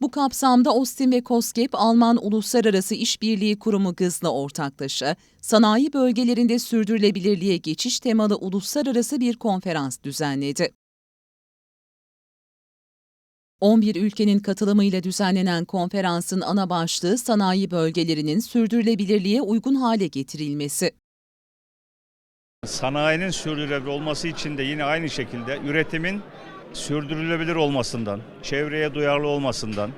Bu kapsamda Ostim ve COSGAP Alman Uluslararası İşbirliği Kurumu GIZ'la ortaklaşa sanayi bölgelerinde sürdürülebilirliğe geçiş temalı uluslararası bir konferans düzenledi. 11 ülkenin katılımıyla düzenlenen konferansın ana başlığı sanayi bölgelerinin sürdürülebilirliğe uygun hale getirilmesi. Sanayinin sürdürülebilir olması için de yine aynı şekilde üretimin sürdürülebilir olmasından, çevreye duyarlı olmasından,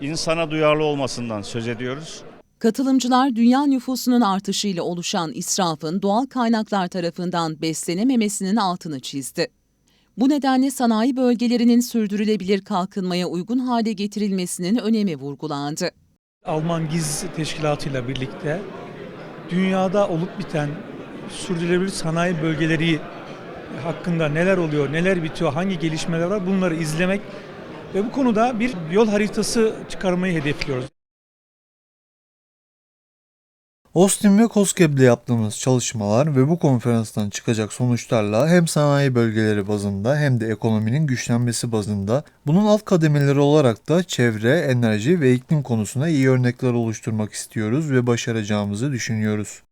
insana duyarlı olmasından söz ediyoruz. Katılımcılar dünya nüfusunun artışıyla oluşan israfın doğal kaynaklar tarafından beslenememesinin altını çizdi. Bu nedenle sanayi bölgelerinin sürdürülebilir kalkınmaya uygun hale getirilmesinin önemi vurgulandı. Alman Giz Teşkilatı ile birlikte dünyada olup biten sürdürülebilir sanayi bölgeleri hakkında neler oluyor, neler bitiyor, hangi gelişmeler var bunları izlemek ve bu konuda bir yol haritası çıkarmayı hedefliyoruz. Austin ve ile yaptığımız çalışmalar ve bu konferanstan çıkacak sonuçlarla hem sanayi bölgeleri bazında hem de ekonominin güçlenmesi bazında bunun alt kademeleri olarak da çevre, enerji ve iklim konusuna iyi örnekler oluşturmak istiyoruz ve başaracağımızı düşünüyoruz.